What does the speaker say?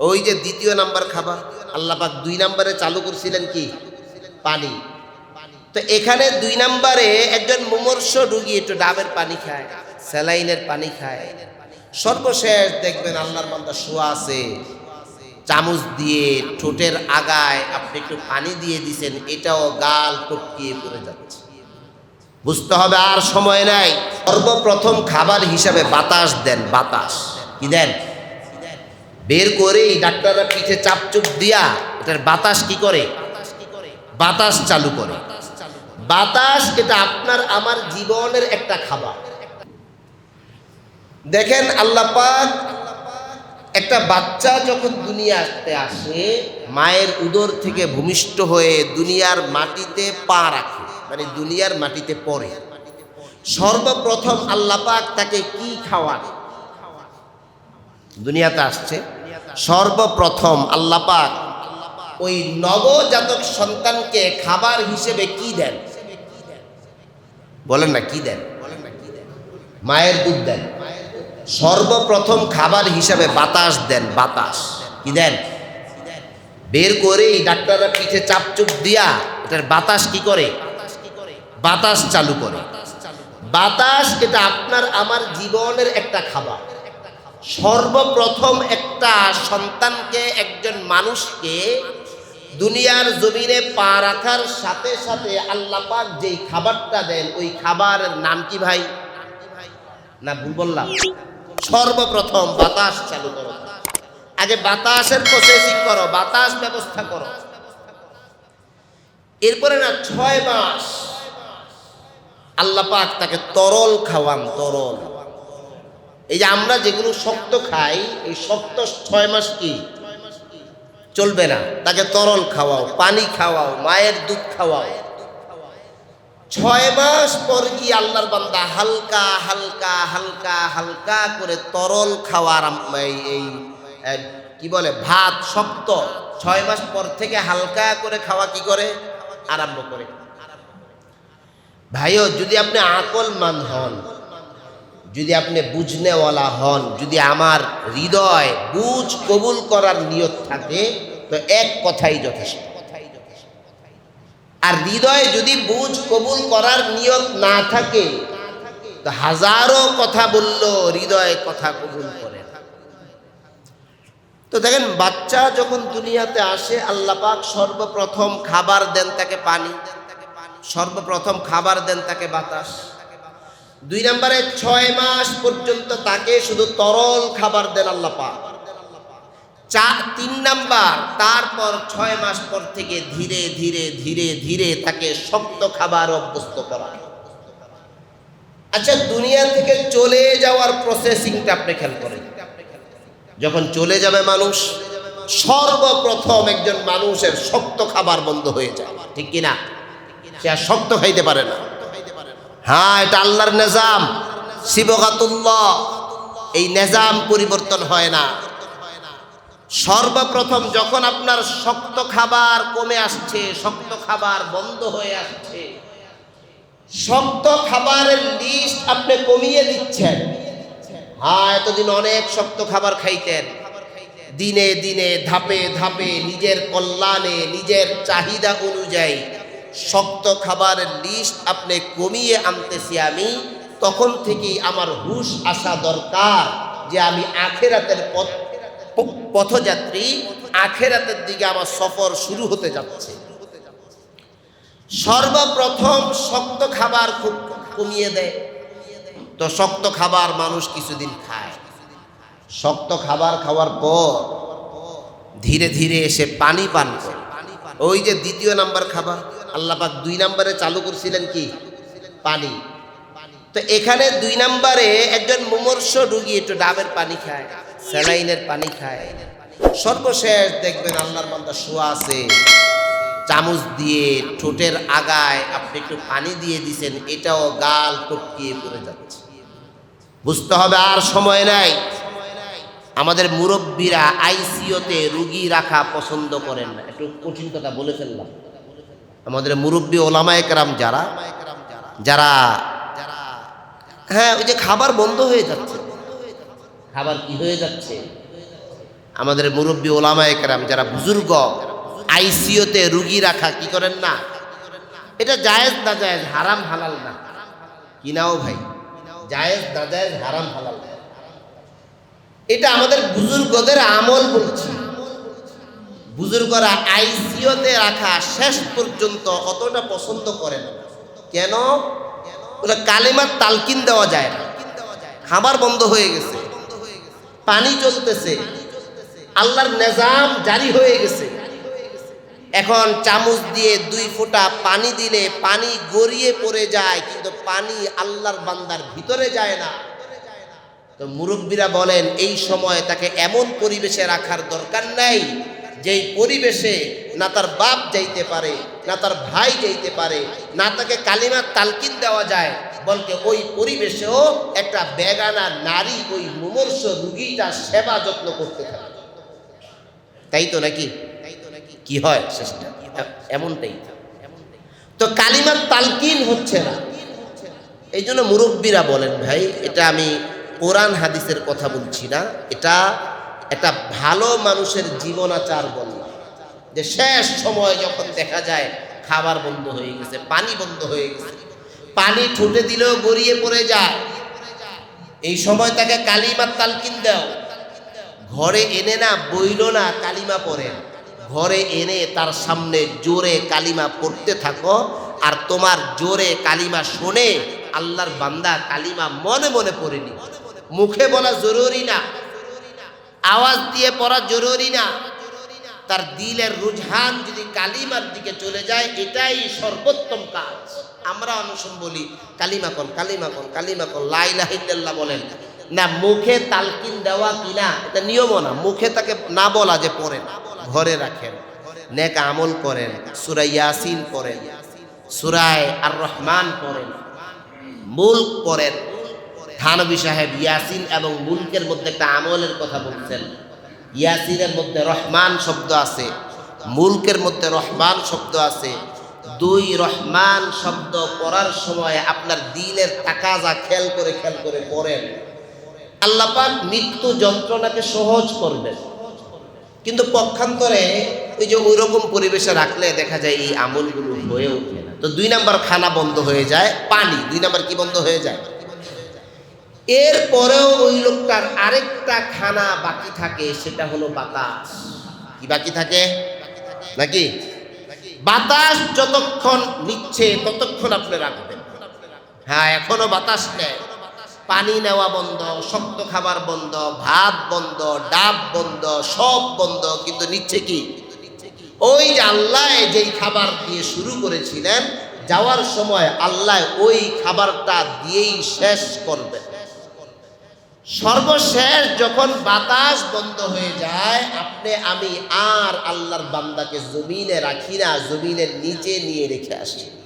ওই যে দ্বিতীয় নাম্বার খাবার, আল্লাহ পাক দুই নাম্বারে চালু করছিলেন কি? পানি। তো এখানে দুই নাম্বারে একজন মুমর্ষ রুগী একটু ডাবের পানি খায়, স্যালাইনের পানি খায়। সর্বশেষ দেখবেন আল্লাহর বান্দা শোয়া আছে, চামচ দিয়ে ঠোঁটের আগায় আপনি একটু পানি দিয়ে দিছেন, এটাও গাল টপকিয়ে পড়ে যাচ্ছে। বুঝতে হবে আর সময় নাই। সর্বপ্রথম খাবার হিসাবে বাতাস দেন, বাতাস। কি দেন? বের করে করেই ডাক্তাররা পিঠে চাপচুপ দিয়া, এটার বাতাস কি করে? বাতাস চালু করে। বাতাস এটা আপনার, আমার জীবনের একটা খাবার। দেখেন আল্লাহ পাক একটা বাচ্চা যখন দুনিয়াতে আসে, মায়ের উদর থেকে ভূমিষ্ঠ হয়ে দুনিয়ার মাটিতে পা রাখে মানে দুনিয়ার মাটিতে পড়ে। সর্বপ্রথম আল্লাহ পাক তাকে কি খাওয়ান? দুনিয়াতে আসছে। সর্বপ্রথম আল্লাহ পাক ওই নবজাতক সন্তানকে খাবার হিসেবে কি দেন? বলেন না, কি দেন? মায়ের দুধ দেন। সর্বপ্রথম খাবার হিসাবে বাতাস দেন, বাতাস। কি দেন? বের করেই ডাক্তাররা পিঠে চাপচুপ দিয়া এটার বাতাস কি করে? বাতাস চালু করে। বাতাস এটা আপনার, আমার জীবনের একটা খাবার। সর্বপ্রথম একটা সন্তানকে, একজন মানুষকে দুনিয়ার জমিনে পা রাখার সাথে সাথে আল্লাহ পাক যেই খাবারটা দেন, ওই খাবারের নাম কি ভাই? না, ভুল বললাম। সর্বপ্রথম বাতাস চালু করো। আগে বাতাসের প্রসেসিং করো, বাতাস ব্যবস্থা করো। এরপরে না, ছয় মাস আল্লাহ পাক তাকে তরল খাওয়ান, তরল। এই যে আমরা যেগুলো শক্ত খাই, এই শক্ত ছয় মাস কি? চলবে না। তাকে তরল খাওয়াও, পানি খাওয়াও, মায়ের দুধ খাওয়াও। ছয় মাস পর কি আল্লাহর বান্দা হালকা হালকা হালকা হালকা করে তরল খাওয়ার এই কি বলে, ভাত শক্ত। ছয় মাস পর থেকে হালকা করে খাওয়া কি করে? আরম্ভ করে। ভাইও, যদি আপনি আকল মান হন যদি আপনি বুঝনেওয়ালা হন, যদি আমার হৃদয় বুঝ কবুল করার নিয়ত থাকে, তো এক কথাই যথেষ্ট। আর হৃদয়ে যদি বুঝ কবুল করার নিয়ত না থাকে, তো হাজারো কথা বলল, হৃদয় কথা কবুল করে। তো দেখেন, বাচ্চা যখন দুনিয়াতে আসে, আল্লাহ পাক সর্বপ্রথম খাবার দেন তাকে পানি। সর্বপ্রথম খাবার দেন তাকে বাতাস। দুই নম্বরে ছয় মাস পর্যন্ত তাকে শুধু তরল খাবার দেন আল্লাহ পাক। তিন নাম্বার, তারপর ছয় মাস পর থেকে ধীরে ধীরে ধীরে ধীরে তাকে শক্ত খাবার অভ্যস্ত করা। আচ্ছা দুনিয়া থেকে চলে যাওয়ার প্রসেসিংটা আপনি খেয়াল করেন। যখন চলে যাবে মানুষ, সর্বপ্রথম একজন মানুষের শক্ত খাবার বন্ধ হয়ে যায়। ঠিক কিনা? সে আর শক্ত খাইতে পারে না। হ্যাঁ এটা আল্লাহর নিজাম। শিবগাতুল্লাহ এই নিজাম পরিবর্তন হয় না। সর্বপ্রথম যখন আপনার শক্ত খাবার কমে আসছে, শক্ত খাবার বন্ধ হয়ে আসছে, শক্ত খাবারের লিস্ট আপনি কমিয়ে দিচ্ছেন। হ্যাঁ এতদিন অনেক শক্ত খাবার খাইতেন। দিনে দিনে, ধাপে ধাপে নিজের কল্যাণে, নিজের চাহিদা অনুযায়ী শক্ত খাবারের লিস্ট আপনি কমিয়ে আনতেছি আমি, তখন থেকেই আমার হুশ আসা দরকার যে আমি আখেরাতের পথ পথযাত্রী, আখেরাতের দিকে আমার সফর শুরু হতে যাচ্ছে। সর্বপ্রথম শক্ত খাবার খুব কমিয়ে দেয়। তো শক্ত খাবার মানুষ কিছুদিন খায়। শক্ত খাবার খাওয়ার পর ধীরে ধীরে এসে পানি পান করে। ওই যে দ্বিতীয় নাম্বার খাবার। আল্লাহ পাক দুই নাম্বারে চালু করছিলেন কি? পানি। তো এখানে দুই নাম্বারে একজন মুমর্ষ রুগী একটু ডাবের পানি খায়, স্যালাইনের পানি খায়। সর্বশেষ দেখবেন আল্লাহর বান্দা শোয়া আছে, চামচ দিয়ে ঠোঁটের আগায় আপনি একটু পানি দিয়ে দিছেন, এটাও গাল টপকিয়ে পড়ে যাচ্ছে। বুঝতে হবে আর সময় নাই। আমাদের মুরব্বীরা আইসিওতে রুগী রাখা পছন্দ করেন না। একটু কঠিন কথা বলে ফেললাম। আমাদের মুরব্বী ওলামা একরাম যারা যারা হ্যাঁ ওই যে খাবার বন্ধ হয়ে যাচ্ছে। খাবার কি হয়ে যাচ্ছে? আমাদের মুরব্বী ওলামা একরাম যারা বুজুর্গ, আইসিওতে রুগী রাখা কি করেন না? এটা জায়েজ না জায়েজ হারাম হালাল না। কি নাও ভাই? জায়েজ না জায়েজ হারাম হালাল এটা আমাদের বুজুর্গদের আমল বলছি। বুজুর্গরা আইসিওতে রাখা শেষ পর্যন্ত অতটা পছন্দ করেন? না। কেন কালেমার তালকিন দেওয়া যায় না। খাবার বন্ধ হয়ে গেছে। পানি চলতেছে। আল্লাহর নেজাম জারি হয়ে গেছে। এখন চামচ দিয়ে দুই ফোঁটা পানি দিলে পানি গড়িয়ে পড়ে যায়, কিন্তু পানি আল্লাহর বান্দার ভিতরে যায় না। তো মুরব্বীরা বলেন, এই সময় তাকে এমন পরিবেশে রাখার দরকার নাই। যেই পরিবেশে না তার বাপ যাইতে পারে, না তার ভাই যাইতে পারে, না তাকে কালিমার তালকিন দেওয়া যায় বলকে ওই পরিবেশেও একটা বেগানা নারী, ওই মুমর্ষ রুগীটা সেবা যত্ন করতে থাকে। তাই তো নাকি? কি হয় শেষটা? এমনটাই। তো কালিমার তালকিন হচ্ছে না। এই জন্য মুরব্বীরা বলেন, ভাই, এটা আমি কোরআন হাদিসের কথা বলছি না। এটা একটা ভালো মানুষের জীবনাচার বললাম যে শেষ সময় যখন দেখা যায়, খাবার বন্ধ হয়ে গেছে, পানি বন্ধ হয়ে গেছে, পানি ঠুটে দিলেও গড়িয়ে পড়ে যায়। এই সময় তাকে কালিমার তালকিন দাও। ঘরে এনে না বইল না, কালিমা পড়েন ঘরে এনে তার সামনে জোরে কালিমা পড়তে থাকো আর তোমার জোরে কালিমা শোনে, আল্লাহর বান্দা কালিমা মনে মনে পড়েনি মুখে বলা জরুরি না। আওয়াজ দিয়ে পড়া জরুরি না। তার দিলের রুঝান যদি কালিমার দিকে চলে যায়, এটাই সর্বোত্তম কাজ। আমরা অনুসম বলি, কালিমা কন কালিমা কন কালিমা কন লাইলাহিল্লাহ বলেন। না, মুখে তালকিন দেওয়া কিনা এটা নিয়মও না। মুখে তাকে না বলা যে পড়েন, ঘরে রাখেন, নেক আমল করেন সুরাই ইয়াসিন পড়েন, সুরায় আর রহমান পড়েন, মুল্ক পড়েন থানবী সাহেব ইয়াসিন এবং মুলকের মধ্যে একটা আমলের কথা বলছেন। ইয়াসিনের মধ্যে রহমান শব্দ আছে, মুলকের মধ্যে রহমান শব্দ আছে। দুই রহমান শব্দ পড়ার সময় আপনার দিলের তাকাজা খেয়াল করে খেয়াল করে পড়েন। আল্লাপাক মৃত্যু যন্ত্রণাকে সহজ করবেন। কিন্তু পক্ষান্তরে ওই যে ওই রকম পরিবেশে রাখলে দেখা যায় এই আমলগুলো হয়ে ওঠে না। তো দুই নাম্বার খানা বন্ধ হয়ে যায়, পানি। দুই নাম্বার কি বন্ধ হয়ে যায়? এরপরেও ওই লোকটার আরেকটা খানা বাকি থাকে, সেটা হলো বাতাস। কি বাকি থাকে? নাকি? বাতাস যতক্ষণ নিচ্ছে, ততক্ষণ আপনি রাখবেন। হ্যাঁ এখনও বাতাস নেয় পানি নেওয়া বন্ধ, শক্ত খাবার বন্ধ, ভাত বন্ধ, ডাব বন্ধ, সব বন্ধ, কিন্তু নিচ্ছে কি? ওই যে আল্লাহ যেই খাবার দিয়ে শুরু করেছিলেন, যাওয়ার সময় আল্লাহ ওই খাবারটা দিয়েই শেষ করবেন। সর্বশেষ যখন বাতাস বন্ধ হয়ে যায়, আপনি, আমি আর আল্লাহর বান্দাকে জমিনে রাখি না, জমিনের নিচে নিয়ে রেখে আসি।